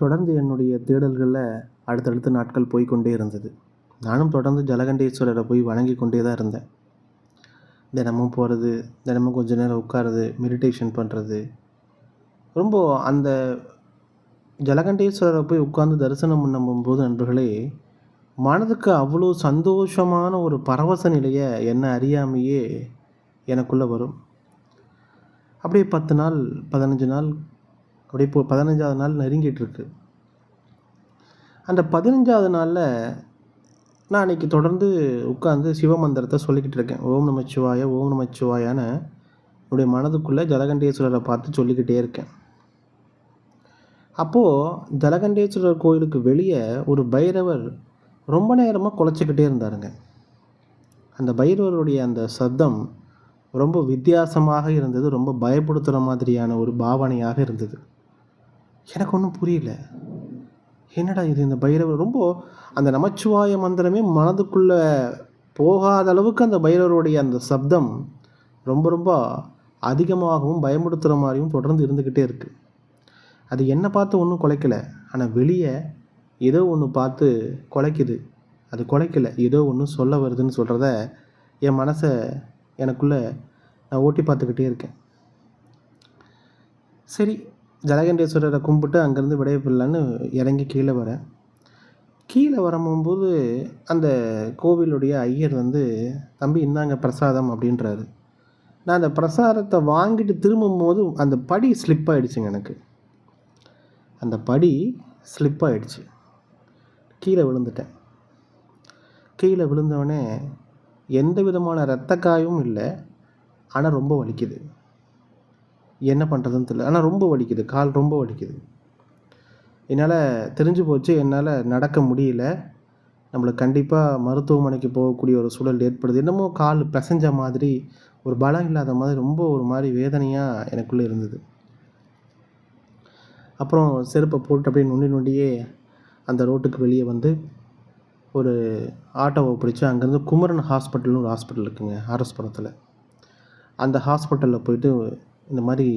தொடர்ந்து என்னுடைய தேடல்களில் அடுத்தடுத்த நாட்கள் போய்க்கொண்டே இருந்தது. நானும் தொடர்ந்து ஜலகண்டேஸ்வரரை போய் வணங்கி கொண்டே தான் இருந்தேன். தினமும் போகிறது தினமும் கொஞ்ச நேரம் உட்காருறது மெடிடேஷன் பண்ணுறது ரொம்ப அந்த ஜலகண்டேஸ்வரரை போய் உட்கார்ந்து தரிசனம் பண்ணும்போது நண்பர்களே மனதுக்கு அவ்வளோ சந்தோஷமான ஒரு பரவச நிலையை என்ன அறியாமையே எனக்குள்ளே வரும். அப்படியே பத்து நாள் பதினஞ்சு நாள் அப்படியே இப்போ பதினஞ்சாவது நாள் நெருங்கிட்டு இருக்கு அந்த பதினஞ்சாவது நாளில் நான் அன்றைக்கி தொடர்ந்து உட்காந்து சிவமந்திரத்தை சொல்லிக்கிட்டு இருக்கேன். ஓம் நமச்சிவாய ஓம் நமச்சிவாயான்னு என்னுடைய மனதுக்குள்ளே ஜலகண்டேஸ்வரரை பார்த்து சொல்லிக்கிட்டே இருக்கேன். அப்போது ஜலகண்டேஸ்வரர் கோயிலுக்கு வெளியே ஒரு பைரவர் ரொம்ப நேரமாக குலைச்சிக்கிட்டே இருந்தாருங்க. அந்த பைரவருடைய அந்த சத்தம் ரொம்ப வித்தியாசமாக இருந்தது. ரொம்ப பயப்படுத்துகிற மாதிரியான ஒரு பாவனையாக இருந்தது. எனக்கு ஒன்றும் புரியல. என்னடா இது இந்த பைரவர்? ரொம்ப அந்த நமச்சிவாய மந்திரமே மனதுக்குள்ளே போகாத அளவுக்கு அந்த பைரவருடைய அந்த சப்தம் ரொம்ப ரொம்ப அதிகமாகவும் பயமுடுத்துகிற மாதிரியும் தொடர்ந்து இருந்துக்கிட்டே இருக்குது அது என்னை பார்த்து ஒன்றும் குலைக்கலை. ஆனால் வெளியே ஏதோ ஒன்று பார்த்து குலைக்குது. அது குலைக்கல. ஏதோ ஒன்று சொல்ல வருதுன்னு சொல்கிறத என் மனசை எனக்குள்ளே நான் ஓட்டி பார்த்துக்கிட்டே இருக்கேன். சரி ஜலகண்டேஸ்வரரை கும்பிட்டு அங்கேருந்து விடைபெறலான்னு இறங்கி கீழே வரேன் கீழே வரும்போது அந்த கோவிலுடைய ஐயர் வந்து தம்பி இந்தாங்க பிரசாதம் அப்படின்றாரு. நான் அந்த பிரசாதத்தை வாங்கிட்டு திரும்பும்போது அந்த படி ஸ்லிப் ஆகிடுச்சுங்க எனக்கு. அந்த படி ஸ்லிப் ஆகிடுச்சு கீழே விழுந்துட்டேன். கீழே விழுந்தவொடனே எந்த விதமான இரத்த காயமும் இல்லை. ஆனால் ரொம்ப வலிக்குது. என்ன பண்ணுறதுன்னு தெரியல. ஆனால் ரொம்ப வலிக்குது. கால் ரொம்ப வலிக்குது. என்னால் தெரிஞ்சு போச்சு. என்னால் நடக்க முடியல. நம்மளுக்கு கண்டிப்பாக மருத்துவமனைக்கு போகக்கூடிய ஒரு சூழல் ஏற்படுது. என்னமோ கால் பிசைஞ்ச மாதிரி ஒரு பலம் இல்லாத மாதிரி ரொம்ப ஒரு மாதிரி வேதனையாக எனக்குள்ளே இருந்தது. அப்புறம் செருப்பை போட்டு அப்படியே நொண்டி நொண்டியே அந்த ரோட்டுக்கு வெளியே வந்து ஒரு ஆட்டோவை பிடிச்சி அங்கேருந்து குமரன் ஹாஸ்பிட்டல்னு ஒரு ஹாஸ்பிட்டல் இருக்குங்க. ஆர்எஸ்புரத்தில் அந்த ஹாஸ்பிட்டலில் போயிட்டு இந்த மாதிரி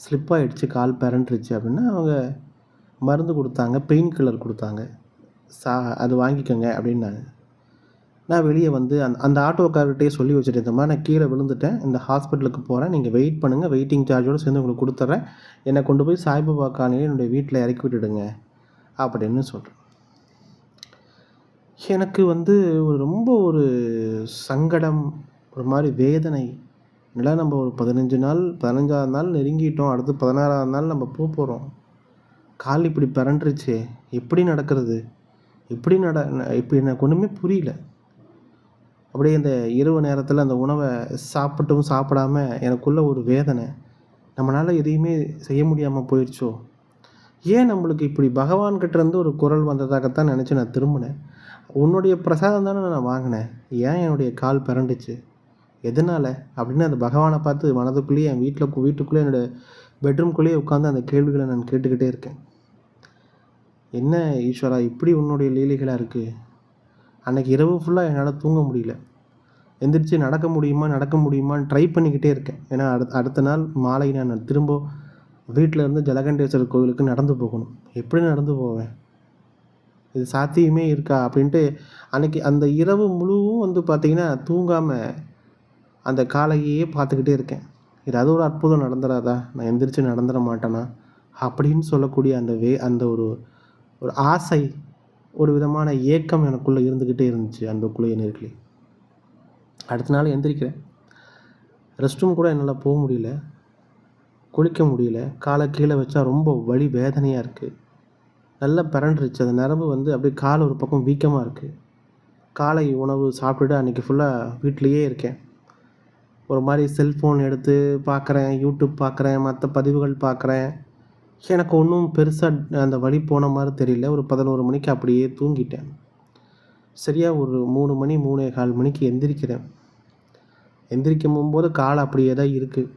ஸ்லிப் ஆகிடுச்சு கால் பிறண்டுருச்சு அப்படின்னா அவங்க மருந்து கொடுத்தாங்க பெயின் கில்லர் கொடுத்தாங்க. சா அது வாங்கிக்கோங்க அப்படின்னாங்க. நான் வெளியே வந்து அந்த அந்த ஆட்டோக்காரர்கிட்டயே சொல்லி வச்சுட்டு இந்த மாதிரி நான் கீழே விழுந்துட்டேன் இந்த ஹாஸ்பிட்டலுக்கு போகிறேன் நீங்கள் வெயிட் பண்ணுங்கள் வெயிட்டிங் சார்ஜோடு சேர்ந்து உங்களுக்கு கொடுத்துட்றேன் என்னை கொண்டு போய் சாய்பாபா காலையில் என்னுடைய வீட்டில் இறக்கி விட்டுடுங்க அப்படின்னு சொல்கிறேன் எனக்கு வந்து ஒரு ரொம்ப ஒரு சங்கடம் ஒரு மாதிரி வேதனை இல்லை நம்ம ஒரு பதினஞ்சு நாள் பதினஞ்சாவது நாள் நெருங்கிட்டோம். அடுத்து பதினாறாவது நாள் நம்ம போக போகிறோம் கால் இப்படி பிறண்டுருச்சே எப்படி நடக்கிறது? எப்படி நட இப்படி எனக்கு ஒன்றுமே புரியல. அப்படியே இந்த இரவு நேரத்தில் அந்த உணவை சாப்பிட்டும் சாப்பிடாம எனக்குள்ள ஒரு வேதனை. நம்மளால் எதையுமே செய்ய முடியாமல் போயிடுச்சோ ஏன் நம்மளுக்கு இப்படி பகவான்கிட்டேருந்து ஒரு குரல் வந்ததாகத்தான் நினச்சி நான் திரும்பினேன். உன்னுடைய பிரசாதம் தானே நான் வாங்கினேன். ஏன் என்னுடைய கால் பிறண்டுச்சு எதனால் அப்படின்னு அந்த பகவானை பார்த்து மனதுக்குள்ளேயே என் வீட்டில் வீட்டுக்குள்ளேயே என்னோடய பெட்ரூம்குள்ளேயே உட்காந்து அந்த கேள்விகளை நான் கேட்டுக்கிட்டே இருக்கேன். என்ன ஈஸ்வரா இப்படி உன்னுடைய லீலைகளாக இருக்குது அன்றைக்கி இரவு ஃபுல்லாக என்னால் தூங்க முடியல. எந்திரிச்சு நடக்க முடியுமா நடக்க முடியுமான்னு ட்ரை பண்ணிக்கிட்டே இருக்கேன். ஏன்னா அடுத்த அடுத்த நாள் மாலை நான் திரும்ப வீட்டில் இருந்து ஜலகண்டேஸ்வரர் கோவிலுக்கு நடந்து போகணும். எப்படி நடந்து போவேன்? இது சாத்தியமே இருக்கா? அப்படின்ட்டு அன்றைக்கி அந்த இரவு முழுவும் வந்து பார்த்திங்கன்னா தூங்காமல் அந்த காலையே பார்த்துக்கிட்டே இருக்கேன். ஏதாவது ஒரு அற்புதம் நடந்துடாதா நான் எந்திரிச்சு நடந்துட மாட்டேனா? அப்படின்னு சொல்லக்கூடிய அந்த வே அந்த ஒரு ஒரு ஆசை ஒரு விதமான ஏக்கம் எனக்குள்ளே இருந்துக்கிட்டே இருந்துச்சு அன்புக்குள்ளே நேர்களே. அடுத்த நாள் எந்திரிக்கிறேன். ரெஸ்ட் ரூம் கூட என்னால் போக முடியல. குளிக்க முடியல. காலை கீழே வச்சா ரொம்ப வலி வேதனையாக இருக்குது நல்லா பிறண்டுருச்சு அந்த நரம்பு வந்து அப்படியே கால் ஒரு பக்கம் வீக்கமாக இருக்குது காலை உணவு சாப்பிட்டுட்டு அன்றைக்கி ஃபுல்லாக வீட்லேயே இருக்கேன். ஒரு மாதிரி செல்ஃபோன் எடுத்து பார்க்குறேன் யூடியூப் பார்க்குறேன் மற்ற பதிவுகள் பார்க்குறேன் எனக்கு ஒன்றும் பெருசாக அந்த வழி போன மாதிரி தெரியல. ஒரு பதினோரு மணிக்கு அப்படியே தூங்கிட்டேன். சரியாக ஒரு மூணு மணி மூணே கால் மணிக்கு எந்திரிக்கிறேன். எந்திரிக்கும் போது கால் அப்படியே தான் இருக்குது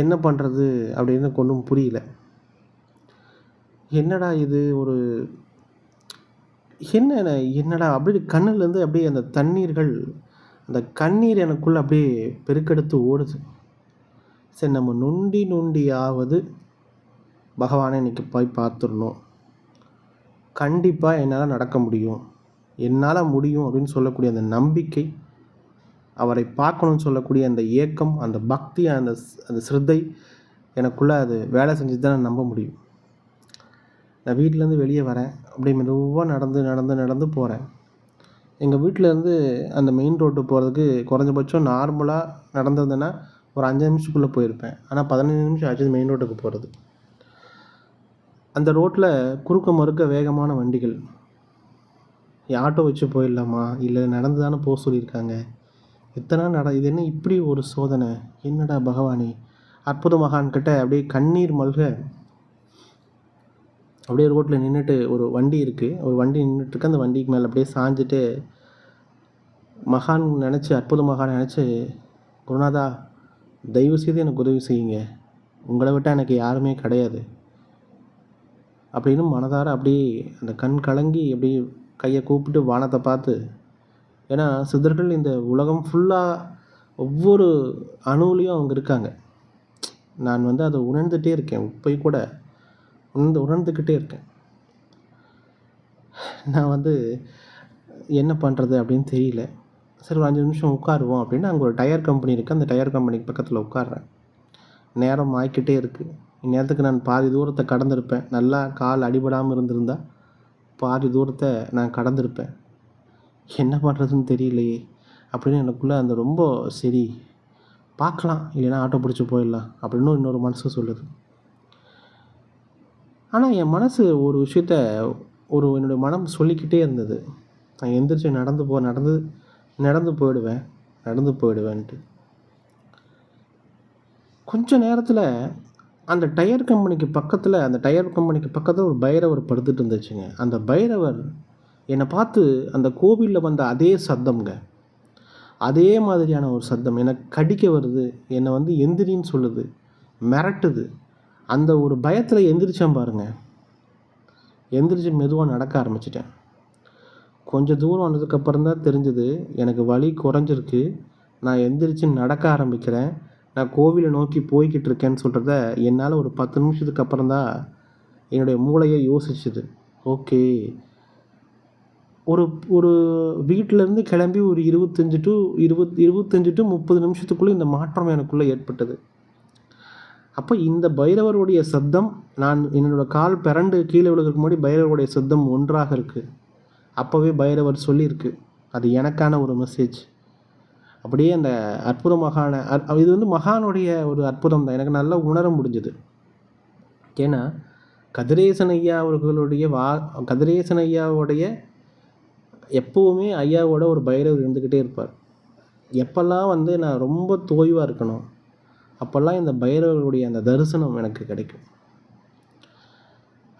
என்ன பண்ணுறது அப்படின்னு எனக்கு ஒன்றும் புரியல. என்னடா இது ஒரு என்ன என்னடா அப்படியே கண்ணுலேருந்து அப்படியே அந்த தண்ணீர்கள் அந்த கண்ணீர் எனக்குள்ளே அப்படியே பெருக்கெடுத்து ஓடுது. சரி நம்ம நொண்டி நொண்டியாவது பகவானை இன்றைக்கி போய் பார்த்துடணும். கண்டிப்பாக என்னால் நடக்க முடியும். என்னால் முடியும் அப்படின்னு சொல்லக்கூடிய அந்த நம்பிக்கை அவரை பார்க்கணும்னு சொல்லக்கூடிய அந்த ஏக்கம் அந்த பக்தி அந்த அந்த சிரத்தை எனக்குள்ளே அது வேலை செஞ்சு தான் நான் நம்ப முடியும். நான் வீட்டிலேருந்து வெளியே வரேன். அப்படியே மெதுவாக நடந்து நடந்து நடந்து போகிறேன் எங்கள் வீட்டிலேருந்து அந்த மெயின் ரோட்டு போகிறதுக்கு குறைஞ்சபட்சம் நார்மலாக நடந்ததுன்னா ஒரு அஞ்சு நிமிஷத்துக்குள்ளே போயிருப்பேன். ஆனால் பதினஞ்சு நிமிஷம் ஆச்சு மெயின் ரோட்டுக்கு போகிறது அந்த ரோட்டில் குறுக்க மறுக்க வேகமான வண்டிகள். ஆட்டோ வச்சு போயிடலாமா? இல்லை நடந்து தானே போக சொல்லியிருக்காங்க? இத்தனை நட இது என்ன இப்படி ஒரு சோதனை? என்னடா பகவானே? அற்புத மகான்கிட்ட அப்படியே கண்ணீர் மல்க அப்படியே ரோட்டில் நின்றுட்டு ஒரு வண்டி இருக்குது ஒரு வண்டி நின்றுட்டுருக்கு அந்த வண்டிக்கு மேலே அப்படியே சாஞ்சிட்டு மகான் நினச்சி அற்புத மகான் நினச்சி குருநாதா தயவு செய்து எனக்கு உதவி செய்யுங்க. உங்களை விட்டால் எனக்கு யாருமே கிடையாது. அப்படின்னு மனதார அப்படியே அந்த கண் கலங்கி அப்படியே கையை கூப்பிட்டு வானத்தை பார்த்து ஏன்னா சித்தர்கள் இந்த உலகம் ஃபுல்லாக ஒவ்வொரு அணுவிலையும் அவங்க இருக்காங்க. நான் வந்து அதை உணர்ந்துகிட்டே இருக்கேன். இப்போ கூட உணர்ந்து உணர்ந்துக்கிட்டே இருக்கேன். நான் வந்து என்ன பண்ணுறது அப்படின்னு தெரியல. சரி ஒரு அஞ்சு நிமிஷம் உட்காருவோம் அப்படின்னு அங்கே ஒரு டயர் கம்பெனி இருக்குது அந்த டயர் கம்பெனிக்கு பக்கத்தில் உட்காடுறேன் நேரம் ஆய்க்கிட்டே இருக்குது இந்நேரத்துக்கு நான் பாதி தூரத்தை கடந்திருப்பேன். நல்லா கால் அடிபடாமல் இருந்திருந்தால் பாதி தூரத்தை நான் கடந்திருப்பேன். என்ன பண்ணுறதுன்னு தெரியலையே. அப்படின்னு எனக்குள்ளே அந்த ரொம்ப சரி பார்க்கலாம். இல்லைன்னா ஆட்டோ பிடிச்சி போயிடலாம். அப்படின்னு இன்னொரு மனசு சொல்லுது. ஆனால் என் மனசு ஒரு விஷயத்த ஒரு என்னுடைய மனம் சொல்லிக்கிட்டே இருந்தது. நான் எந்திரிச்சு நடந்து போ நடந்து நடந்து போயிடுவேன் நடந்து போயிடுவேன்ட்டு. கொஞ்ச நேரத்தில் அந்த டயர் கம்பெனிக்கு பக்கத்தில் அந்த டயர் கம்பெனிக்கு பக்கத்தில் ஒரு பைரவர் படுத்துட்டு இருந்துச்சுங்க. அந்த பைரவர் என்னை பார்த்து அந்த கோவிலில் வந்த அதே சத்தம்ங்க. அதே மாதிரியான ஒரு சத்தம். எனக்கு கடிக்க வருது. என்னை வந்து எந்திரின்னு சொல்லுது. மிரட்டுது. அந்த ஒரு பயத்தில் எந்திரிச்சேன் பாருங்கள் எந்திரிச்சு மெதுவாக நடக்க ஆரம்பிச்சிட்டேன். கொஞ்சம் தூரம் வந்ததுக்கப்புறம் தான் தெரிஞ்சது எனக்கு வலி குறைஞ்சிருக்கு. நான் எந்திரிச்சு நடக்க ஆரம்பிக்கிறேன். நான் கோவிலை நோக்கி போய்கிட்டு இருக்கேன்னு சொல்கிறத என்னால் ஒரு பத்து நிமிஷத்துக்கு அப்புறம் தான் என்னுடைய மூளையை யோசிச்சுது. ஓகே. ஒரு ஒரு வீட்டிலேருந்து கிளம்பி ஒரு இருபத்தஞ்சி டு இருபத் இருபத்தஞ்சி டு முப்பது நிமிஷத்துக்குள்ளே இந்த மாற்றம் எனக்குள்ளே ஏற்பட்டது. அப்போ இந்த பைரவருடைய சத்தம் நான் என்னோடய கால் பிறண்டு கீழே விழுகிறதுக்கு முன்னாடி பைரவருடைய சத்தம் ஒன்றாக இருக்குது அப்போவே பைரவர் சொல்லியிருக்கு. அது எனக்கான ஒரு மெசேஜ் அப்படியே அந்த அற்புத மகான இது வந்து மகானுடைய ஒரு அற்புதம் தான். எனக்கு நல்லா உணர முடிஞ்சுது. ஏன்னா கதிரேசன் ஐயா அவர்களுடைய வா கதிரேசன் ஐயாவுடைய எப்போவுமே ஐயாவோட ஒரு பைரவர் இருந்துக்கிட்டே இருப்பார். எப்போல்லாம் வந்து நான் ரொம்ப தோய்வாக இருக்கணும் அப்போல்லாம் இந்த பைரவருடைய அந்த தரிசனம் எனக்கு கிடைக்கும்.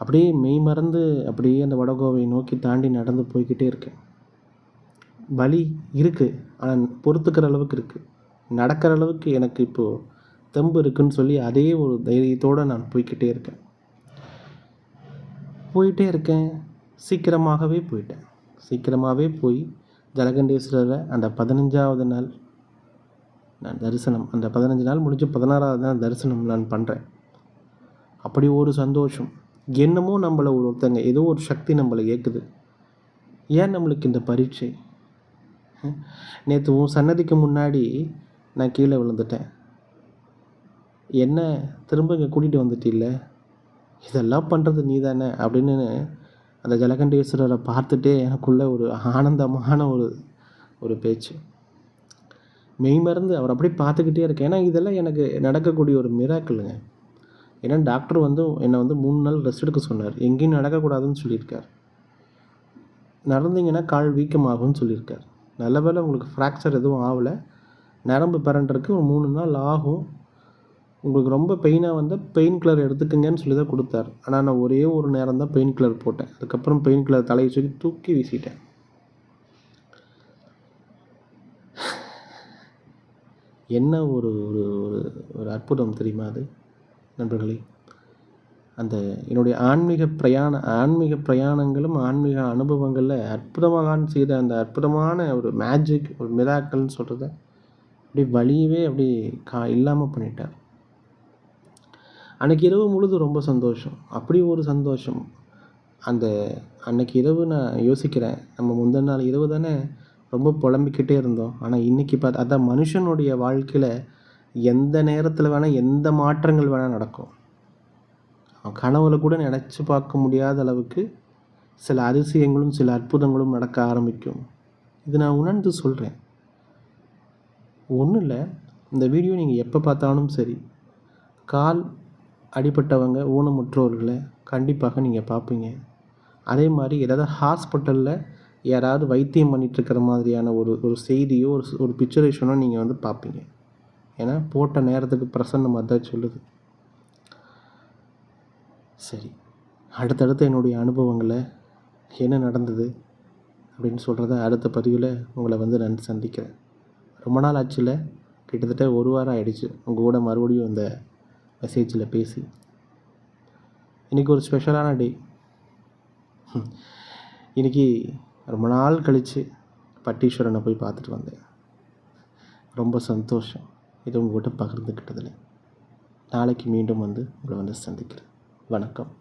அப்படியே மெய் மறந்து அப்படியே அந்த வடகோவை நோக்கி தாண்டி நடந்து போய்கிட்டே இருக்கேன். வலி இருக்குது ஆனால் பொறுத்துக்கிற அளவுக்கு இருக்குது நடக்கிற அளவுக்கு எனக்கு இப்போது தெம்பு இருக்குன்னு சொல்லி அதே ஒரு தைரியத்தோடு நான் போய்கிட்டே இருக்கேன். போயிட்டே இருக்கேன். சீக்கிரமாகவே போயிட்டேன். சீக்கிரமாகவே போய் ஜலகண்டேஸ்வரரை அந்த பதினஞ்சாவது நாள் நான் தரிசனம். அந்த பதினஞ்சு நாள் முடிஞ்சு பதினாறாவது நாள் தரிசனம் நான் பண்ணுறேன் அப்படி ஒரு சந்தோஷம். என்னமோ நம்மளை ஒருத்தங்க ஏதோ ஒரு சக்தி நம்மளை ஏற்குது ஏன் நம்மளுக்கு இந்த பரீட்சை? நேற்று உன் சன்னதிக்கு முன்னாடி நான் கீழே விழுந்துட்டேன். என்ன திரும்ப இங்கே கூட்டிகிட்டு வந்துட்டில்ல? இதெல்லாம் பண்ணுறது நீ தானே அப்படின்னு அந்த ஜலகண்டேஸ்வரரை பார்த்துட்டே எனக்குள்ளே ஒரு ஆனந்தமான ஒரு ஒரு பேச்சு. மெய்மறந்து அவர் அப்படியே பார்த்துக்கிட்டே இருக்கேன் ஏன்னா இதெல்லாம் எனக்கு நடக்கக்கூடிய ஒரு மிராக்கிளுங்க ஏன்னா டாக்டர் வந்து என்னை வந்து மூணு நாள் ரெஸ்ட் எடுக்க சொன்னார். எங்கேயும் நடக்கக்கூடாதுன்னு சொல்லியிருக்கார். நடந்தீங்கன்னா கால் வீக்கமாகும்னு சொல்லியிருக்கார். நல்ல வேலை உங்களுக்கு ஃப்ராக்சர் எதுவும் ஆகலை. நரம்பு பிறண்டுறதுக்கு ஒரு மூணு நாள் ஆகும். உங்களுக்கு ரொம்ப பெயினாக வந்தால் பெயின் கிளர் எடுத்துக்கங்கன்னு சொல்லி தான் கொடுத்தார். ஆனால் நான் ஒரே ஒரு நேரம் தான் பெயின் கிளர் போட்டேன். அதுக்கப்புறம் பெயின் கிளர் தலையை சொல்லி தூக்கி வீசிட்டேன். என்ன ஒரு ஒரு ஒரு ஒரு அற்புதம் தெரியுமா அது? நண்பர்களே அந்த என்னுடைய ஆன்மீக பிரயாண ஆன்மீக பிரயாணங்களும் ஆன்மீக அனுபவங்களில் அற்புதமாக செய்த அந்த அற்புதமான ஒரு மேஜிக் ஒரு மிதாக்கள்னு சொல்கிறத அப்படி வழியவே அப்படி கா இல்லாமல் பண்ணிட்டார். அன்றைக்கி இரவு முழுதும் ரொம்ப சந்தோஷம். அப்படி ஒரு சந்தோஷம். அந்த அன்னைக்கு இரவு நான் யோசிக்கிறேன். நம்ம முந்தின நாள் இரவு தானே ரொம்ப புலம்பிக்கிட்டே இருந்தோம். ஆனால் இன்றைக்கி பார்த்து அதான் மனுஷனுடைய வாழ்க்கையில் எந்த நேரத்தில் வேணால் எந்த மாற்றங்கள் வேணால் நடக்கும். அவன் கனவுல கூட நினச்சி பார்க்க முடியாத அளவுக்கு சில அதிசயங்களும் சில அற்புதங்களும் நடக்க ஆரம்பிக்கும். இது நான் உணர்ந்து சொல்கிறேன் ஒன்றும் இல்லை இந்த வீடியோ நீங்கள் எப்போ பார்த்தாலும் சரி கால் அடிபட்டவங்க ஊனமுற்றோர்களை கண்டிப்பாக நீங்கள் பார்ப்பீங்க. அதே மாதிரி ஏதாவது ஹாஸ்பிட்டலில் யாராவது வைத்தியம் பண்ணிகிட்ருக்கிற மாதிரியான ஒரு ஒரு செய்தியோ ஒரு ஒரு பிக்சரேஷனோ நீங்கள் வந்து பார்ப்பீங்க. ஏன்னா போட்ட நேரத்துக்கு பிரசன்னம் அதான் சொல்லுது. சரி. அடுத்தடுத்து என்னுடைய அனுபவங்களை என்ன நடந்தது அப்படின்னு சொல்கிறத அடுத்த பதிவில் உங்களை வந்து நான் சந்திக்கிறேன். ரொம்ப நாள் ஆச்சுல கிட்டத்தட்ட ஒரு வாரம் ஆயிடுச்சு. உங்கள் கூட மறுபடியும் இந்த மெசேஜில் பேசி. இன்றைக்கி ஒரு ஸ்பெஷலான டே இன்றைக்கி ரொம்ப நாள் கழித்து பட்டீஸ்வரனை போய் பார்த்துட்டு வந்தேன். ரொம்ப சந்தோஷம். இது உங்கள்கிட்ட பகிர்ந்துக்கிட்டதில். நாளைக்கு மீண்டும் வந்து உங்களை வந்து சந்திக்கிறேன். வணக்கம்.